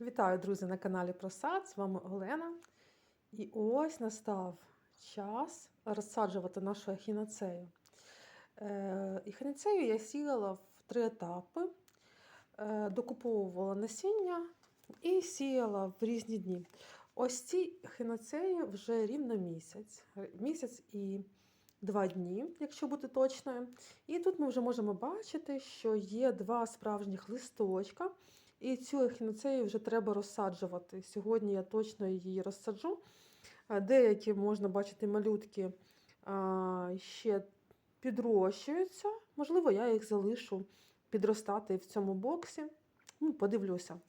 Вітаю, друзі, на каналі Просад. З вами Олена. І ось настав час розсаджувати нашу ехінацею. Ехінацею я сіяла в три етапи, Е, докуповувала насіння і сіяла в різні дні. Ось ці ехінацеї вже рівно місяць. Місяць і два дні, якщо бути точною. І тут ми вже можемо бачити, що є два справжніх листочка. І цю ехінацею вже треба розсаджувати. Сьогодні я точно її розсаджу. Деякі можна бачити малютки ще підрощуються. Можливо, я їх залишу підростати в цьому боксі. Ну, подивлюся.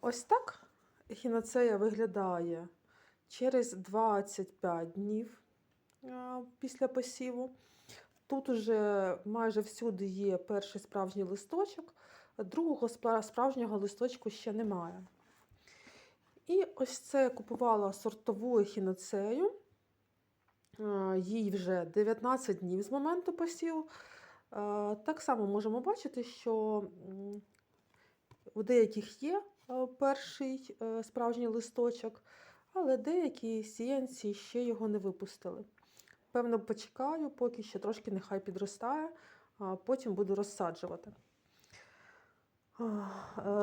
Ось так ехінацея виглядає через 25 днів після посіву. Тут уже майже всюди є перший справжній листочок, другого справжнього листочку ще немає. І ось це я купувала сортову ехінацею. Е, Їй вже 19 днів з моменту посіву. Е, Так само можемо бачити, що у деяких є е, перший е, справжній листочок, але деякі сіянці ще його не випустили. Певно, почекаю, поки ще трошки нехай підростає, а потім буду розсаджувати. Е,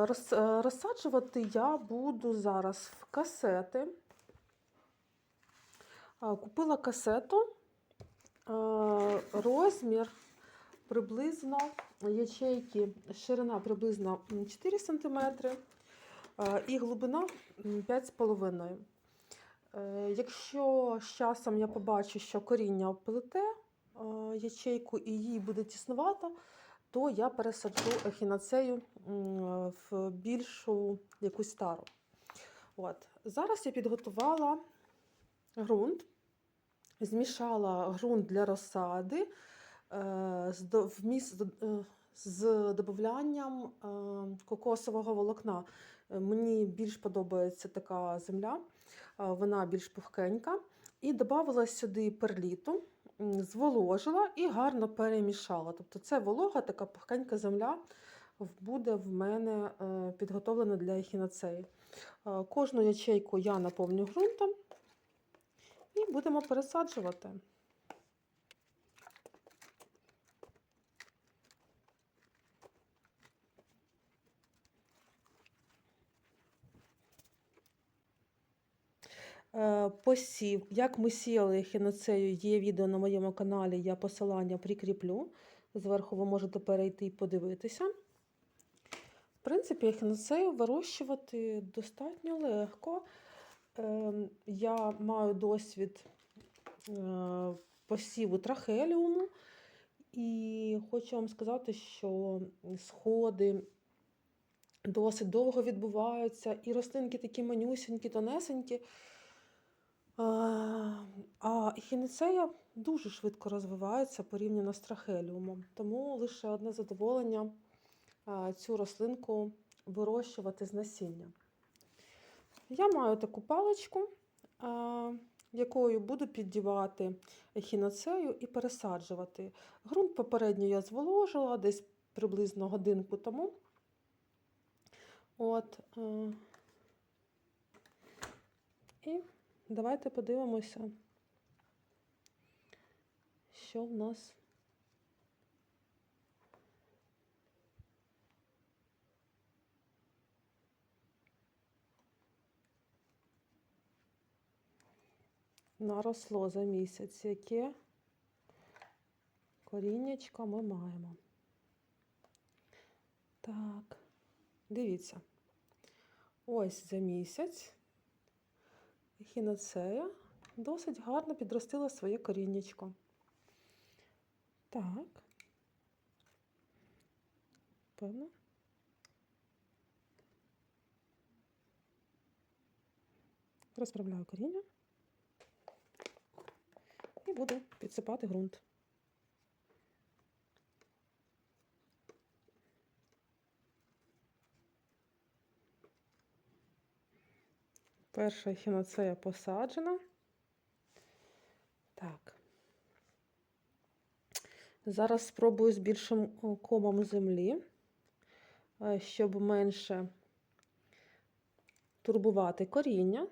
роз- е, Розсаджувати я буду зараз в касети. Купила касету. Е, Розмір приблизно ячейки, ширина приблизно 4 см і глибина 5,5 Е, Якщо з часом я побачу, що коріння оплете е, ячейку і їй буде тіснувато, то я пересаджу ехінацею в більшу якусь стару. От. Зараз я підготувала ґрунт, змішала ґрунт для розсади е, з, до- вміс- з- е, додаванням е, кокосового волокна. Мені більш подобається така земля, вона більш пухкенька. І додавала сюди перліту, зволожила і гарно перемішала. Тобто це волога, така пухкенька земля буде в мене е, підготовлена для ехінацеї. Е, Кожну ячейку я наповню ґрунтом і будемо пересаджувати. Посів, як ми сіяли ехінацею, є відео на моєму каналі, я посилання прикріплю. Зверху ви можете перейти і подивитися. В принципі, ехінацею вирощувати достатньо легко. Ем, Я маю досвід е, посіву трахеліуму, і хочу вам сказати, що сходи досить довго відбуваються, і рослинки такі манюсінькі, тонесенькі. А, А дуже швидко розвивається порівняно з трахеліумом. Тому лише одне задоволення цю рослинку вирощувати з насіння. Я маю таку паличку, якою буду піддівати ехінацею і пересаджувати. Грунт попередньо я зволожила десь приблизно годинку тому. От, е, і давайте подивимося, що в нас. Наросло за місяць, яке коріннячко ми маємо. Так, дивіться. Ось за місяць ехінацея досить гарно підростила своє коріннячко. Так. Певно. Розправляю коріння і буду підсипати ґрунт. Перша ехінацея посаджена. Так. Зараз спробую з більшим комом землі е, щоб менше турбувати коріння.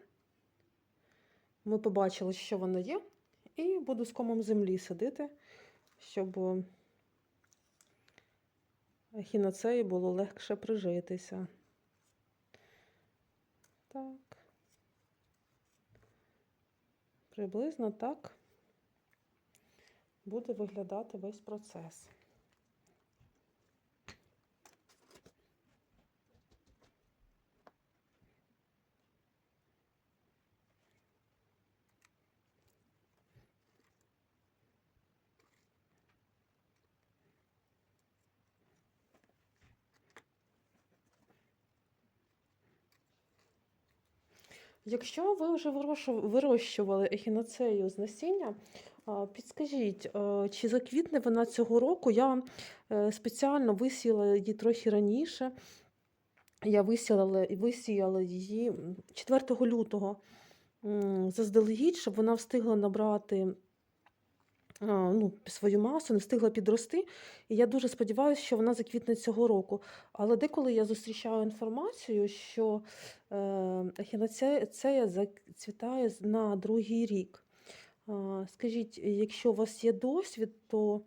Ми побачили, що воно є, і буду з комом землі садити, щоб ехінацеї було легше прижитися. Так. Приблизно так буде виглядати весь процес. Якщо ви вже вирощували ехіноцею з насіння, підскажіть, е, чи заквітне вона цього року? Я е, спеціально висіяла її трохи раніше. Я висіяла, висіяла її 4 лютого заздалегідь, щоб вона встигла набрати ну, свою масу, не встигла підрости. І я дуже сподіваюся, що вона заквітне цього року. Але деколи я зустрічаю інформацію, що е, ехінацея зацвітає на другий рік. Скажіть, якщо у вас є досвід, то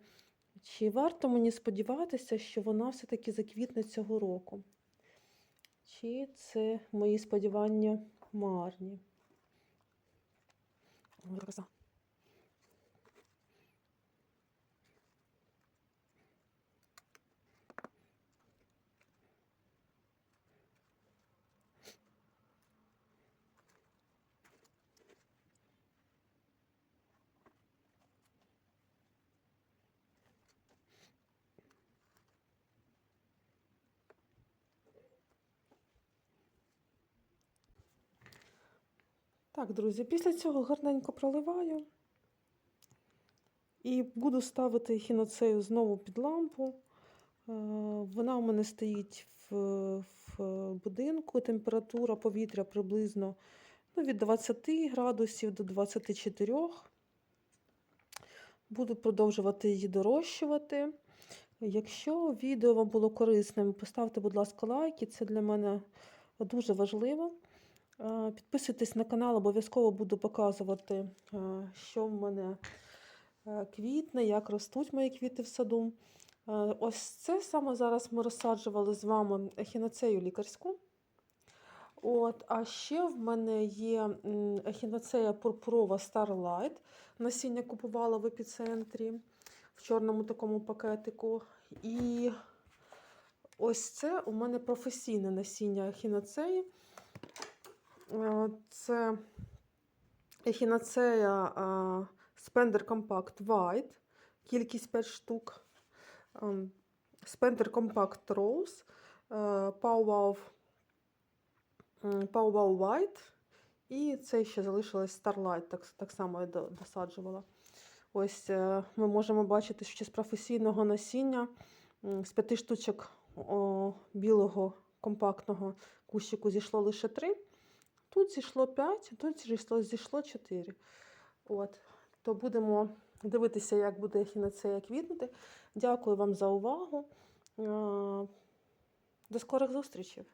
чи варто мені сподіватися, що вона все-таки заквітне цього року? Чи це мої сподівання марні? Гроза. Так, друзі, після цього гарненько проливаю. І буду ставити хіноцею знову під лампу. Е, Вона у мене стоїть в, в будинку. Температура повітря приблизно ну, від 20 градусів до 24. Буду продовжувати її дорощувати. Якщо відео вам було корисним, поставте, будь ласка, лайки. Це для мене дуже важливо. Е, Підписуйтесь на канал, обов'язково буду показувати, е, що в мене е, квітне, як ростуть мої квіти в саду. Ось це саме зараз ми розсаджували з вами ехінацею лікарську. От, а ще в мене є м, ехінацея пурпурова Starlight. Насіння купувала в епіцентрі в чорному такому пакетику. І ось це у мене професійне насіння ехінацеї. Е, Це ехінацея Spender Compact White, кількість 5 штук. Ем, Spender Compact Rose, е, Powwow Powwow White. І це ще залишилось Starlight, так, так само я досаджувала. Ось е, ми можемо бачити, що з професійного насіння з п'яти штучок білого компактного кущику зійшло лише три. Тут зійшло 5, тут зійшло, зійшло 4. От. То будемо дивитися, як буде хінацея квітнути. Дякую вам за увагу. До скорих зустрічей!